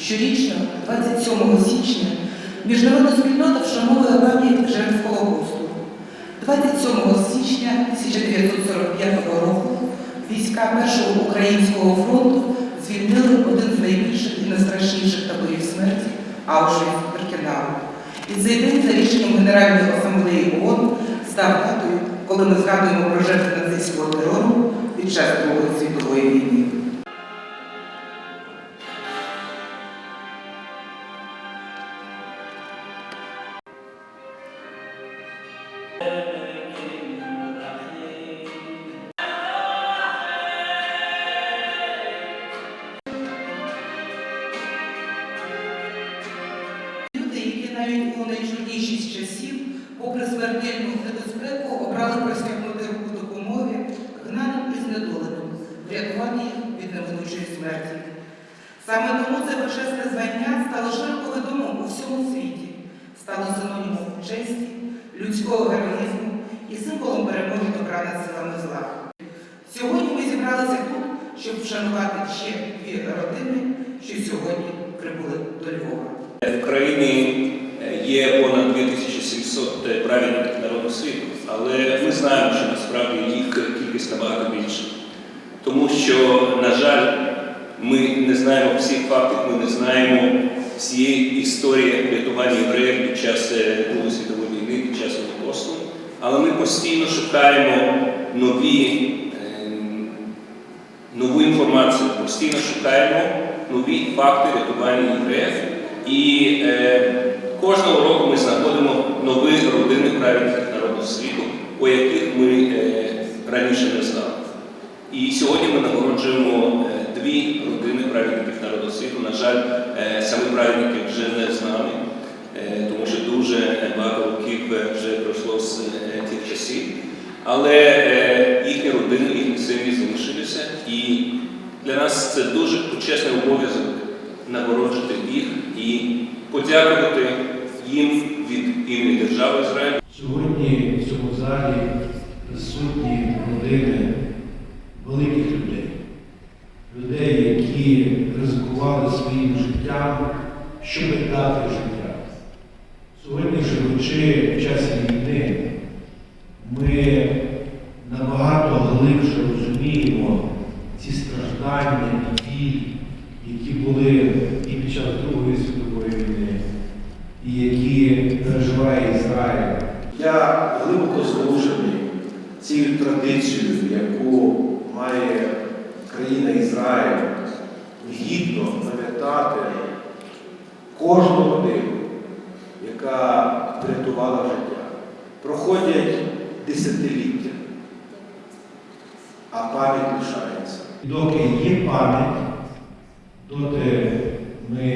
Щорічно, 27 січня, міжнародна спільнота вшановує пам'ять жертв Холокосту. 27 січня 1945 року війська Першого українського фронту звільнили один з найбільших і найстрашніших таборів смерті Аушвіц-Біркенау. І цей день за рішенням Генеральної асамблеї ООН став датою, коли ми згадуємо про жертви нацистського терору під час Другої світової війни. Люди, які навіть у найчорніші з часів, попри смертельну небезпеку, обрали простягнути руку допомоги гнаним і знедоленим, врятувати від неминучої смерті. Саме тому це почесне звання стало широко людського героїзму і символом перемоги добра над силами зла. Сьогодні ми зібралися тут, щоб вшанувати ще дві родини, що сьогодні прибули до Львова. В країні е, є понад 2700 праведників народу світу, але ми знаємо, що насправді їх кількість набагато більша. Тому що, на жаль, ми не знаємо всіх фактів, ми не знаємо всієї історії врятування євреїв під час е, Другої світової війни, під час Голокосту. Але ми постійно шукаємо нові, ем, нову інформацію, постійно шукаємо нові факти рятування євреїв. І е, кожного року ми знаходимо нові родини праведників народу світу, у яких ми е, раніше не знали. І сьогодні ми нагороджуємо е, дві родини праведників народу світу. На жаль, е, самі праведники вже не з нами, тому що дуже е, багато років е, вже пройшло з е, тих часів. Але е, їхні родини, їхні сім'ї залишилися. І для нас це дуже почесний обов'язок нагороджувати їх і подякувати їм від імені держави Ізраїль. Сьогодні в цьому залі присутні родини великих людей, людей, які ризикували своїм життям, щоб дати життя. Живучи в часі війни, ми набагато глибше розуміємо ці страждання і біль, які були і під час Другої світової війни, і які переживає Ізраїль. Я глибоко зворушений цією традицією, яку має країна Ізраїль гідно пам'ятати кожну годину, яка врятувала життя. Проходять десятиліття, а пам'ять лишається. І доки є пам'ять, доти ми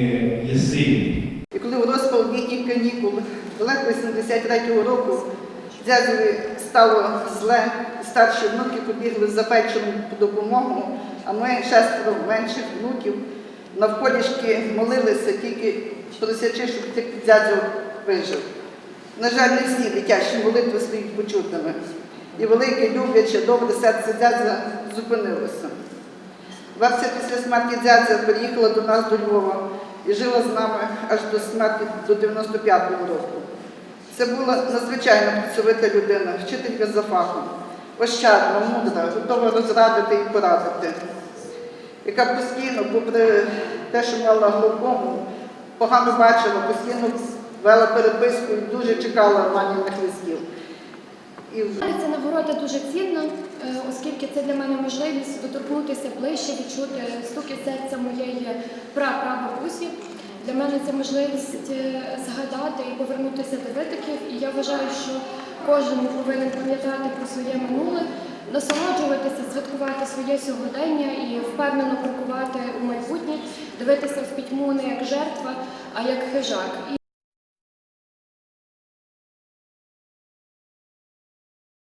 є сильні. І коли у розпал літніх канікул далеко 83-го року дядьові стало зле, старші внуки побігли за фельдшером по допомогу, а ми шестеро менших внуків навколішки молилися, тільки просячи, щоб дядьо вижив. На жаль, не всі дитячі молитви стоять почутими. І велике, любляче, добре серце дядя зупинилося. Бабця після смерті дядя переїхала до нас до Львова і жила з нами аж до смерті до 95-го року. Це була надзвичайно працьовита людина, вчителька за фахом, ощадна, мудра, готова розрадити і порадити, яка постійно, попри те, що мала глаукому, погано бачила, постійно вела переписку і дуже чекала маміних листів. І Ця нагорода дуже цінна, е, оскільки це для мене можливість доторкнутися ближче, відчути стуки серця моєї прапрабабусі. Для мене це можливість е, згадати і повернутися до витоків. І я вважаю, що кожен повинен пам'ятати про своє минуле, насолоджуватися, святкувати своє сьогодення і впевнено крокувати у майбутнє, дивитися в пітьму не як жертва, а як хижак.